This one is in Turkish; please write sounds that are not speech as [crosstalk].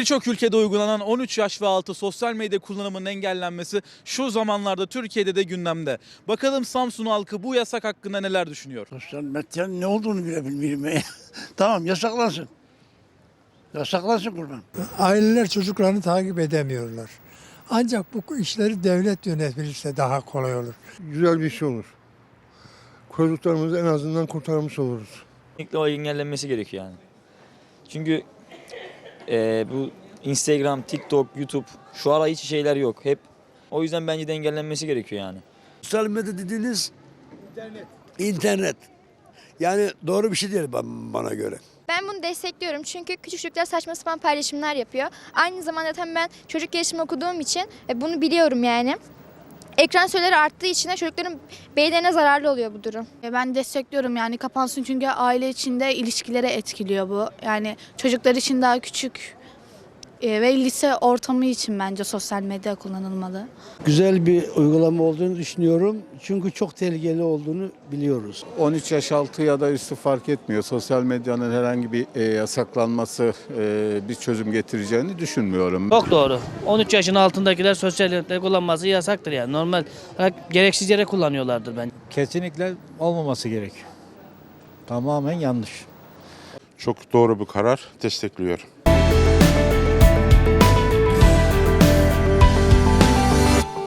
Birçok ülkede uygulanan 13 yaş ve altı sosyal medya kullanımının engellenmesi şu zamanlarda Türkiye'de de gündemde. Bakalım Samsun halkı bu yasak hakkında neler düşünüyor? Sosyal medyanın ne olduğunu bile bilmiyorum. [laughs] tamam yasaklansın. Yasaklansın kurban. Aileler çocuklarını takip edemiyorlar. Ancak bu işleri devlet yönetilirse daha kolay olur. güzel bir şey olur. Çocuklarımızı en azından kurtarmış oluruz. Kesinlikle o engellenmesi gerekiyor yani. Çünkü eee, bu Instagram, TikTok, YouTube şu ara hiç şeyler yok. Hep o yüzden bence de engellenmesi gerekiyor yani. Sosyal medya dediğiniz internet. Yani doğru bir şey değil ba- bana göre. Ben bunu destekliyorum çünkü küçük çocuklar saçma sapan paylaşımlar yapıyor. Aynı zamanda tabii ben çocuk gelişimi okuduğum için e, bunu biliyorum yani. Ekran süreleri arttığı için de çocukların beynine zararlı oluyor bu durum. E, Ben destekliyorum yani kapansın çünkü aile içinde ilişkilere etkiliyor bu. Yani çocuklar için daha küçük e, ve lise ortamı için bence sosyal medya kullanılmalı. güzel bir uygulama olduğunu düşünüyorum. Çünkü çok tehlikeli olduğunu biliyoruz. 13 yaş altı ya da üstü fark etmiyor. Sosyal medyanın herhangi bir e, yasaklanması e, bir çözüm getireceğini düşünmüyorum. Çok doğru. 13 yaşın altındakiler sosyal medya kullanması yasaktır yani. Normal gereksiz yere kullanıyorlardır bence. Kesinlikle olmaması gerekiyor. Tamamen yanlış. Çok doğru bir karar destekliyorum.